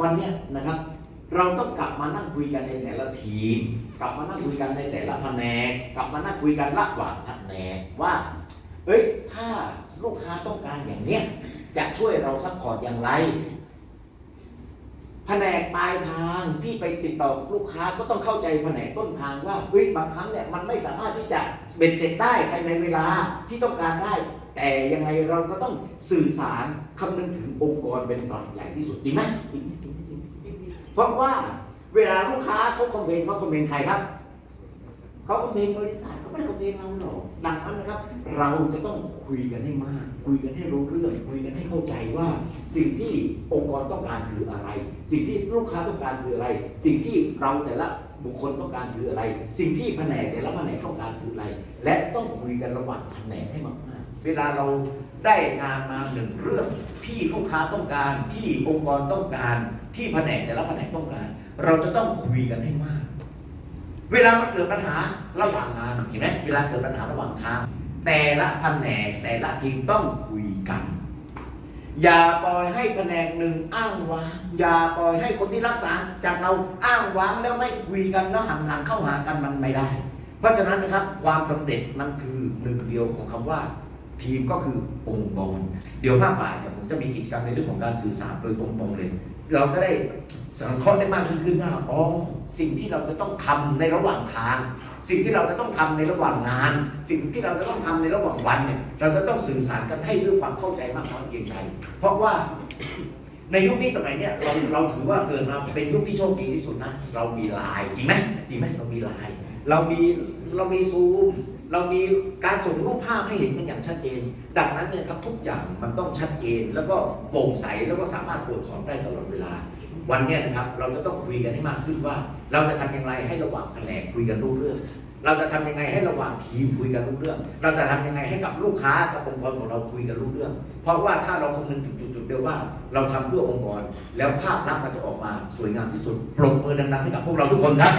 วันนี้นะครับ เราต้องกลับมานั่งคุยกันในแต่ละทีม กลับมานั่งคุยกันในแต่ละแผนก กลับมานั่งคุยกันระหว่างแผนกว่าเอ้ยถ้าลูกค้าต้องการอย่างเนี้ยจะช่วยเราซัพพอร์ตอย่างไร แผนกปลายทางที่ไปติดต่อลูกค้าก็ต้องเข้าใจแผนกต้นทางว่าเฮ้ยบางครั้งเนี่ยมันไม่สามารถที่จะเบ็ดเสร็จได้ภายในเวลาที่ต้องการได้ แต่ยังไงเราก็ต้องสื่อสารคำนึงถึงองค์กรเป็นตอนใหญ่ที่สุดจริงไหมเพราะว่าเวลาลูกค้าเขาคอมเมนต์เขาคอมเมนต์ใครครับ เขาคอมเมนต์บริษัทเขาไม่ได้คอมเมนเราหรอกดังนั้นนะครับ เราจะต้องคุยกันให้มาก คุยกันให้รู้เรื่อง คุยกันให้เข้าใจว่า สิ่งที่องค์กรต้องการคืออะไร สิ่งที่ลูกค้าต้องการคืออะไร สิ่งที่เราแต่ละบุคคลต้องการคืออะไร สิ่งที่แผนกแต่ละแผนกต้องการคืออะไร และต้องคุยกันระหว่างแผนกให้มากๆเวลาเราได้งานมาหนึ่งเรื่องที่ลูกค้าต้องการที่องค์กรต้องการ ที่แผนกแต่ละแผนกต้องการ เราจะต้องคุยกันให้มาก เวลามันเกิดปัญหาระหว่างงานเห็นไหมเวลาเกิดปัญหาระหว่างทางแต่ละแผนกแต่ละทีมต้องคุยกัน อย่าปล่อยให้แผนกหนึ่งอ้างว้างอย่าปล่อยให้คนที่รักษาจากเราอ้างว้างแล้วไม่คุยกันแล้วหันหลังเข้าหากันมันไม่ได้ เพราะฉะนั้นนะครับความสำเร็จมันคือหนึ่งเดียวของคำว่า ทีมก็คือองค์กร เดี๋ยวภาคบ่ายเนี่ยผมจะมีกิจกรรมในเรื่องของการสื่อสารโดยตรงๆเลย เราจะได้สังเคราะห์ได้มากขึ้นขึ้นว่าอ๋อสิ่งที่เราจะต้องทำในระหว่างทาง สิ่งที่เราจะต้องทำในระหว่างงาน สิ่งที่เราจะต้องทำในระหว่างวันเนี่ยเราจะต้องสื่อสารกันให้ด้วยความเข้าใจมากน้อยเพียงใดเพราะว่าในยุคนี้สมัยเนี้ยเราเราถือว่าเกิดมาเป็นยุคที่โชคดีที่สุดนะ เรามีไลน์จริงไหมจริงไหมเรามีไลน์เรามีเรามีซูม เรามีการส่งรูปภาพให้เห็นกันอย่างชัดเจน ดังนั้นเนี่ยครับทุกอย่างมันต้องชัดเจนแล้วก็โปร่งใสแล้วก็สามารถตรวจสอบได้ตลอดเวลา วันเนี้ยนะครับเราจะต้องคุยกันให้มากขึ้นว่า เราจะทำอย่างไรให้ระหว่างแผนกคุยกันรู้เรื่อง เราจะทำยังไงให้ระหว่างทีมคุยกันรู้เรื่อง เราจะทำยังไงให้กับลูกค้ากับองค์กรของเราคุยกันรู้เรื่อง เพราะว่าถ้าเราคำนึงถึงจุดๆเดียวว่า เราทำเพื่อองค์กรแล้วภาพลักษณ์มันจะออกมาสวยงามที่สุดปรบมือดังๆให้กับพวกเราทุกคนครับ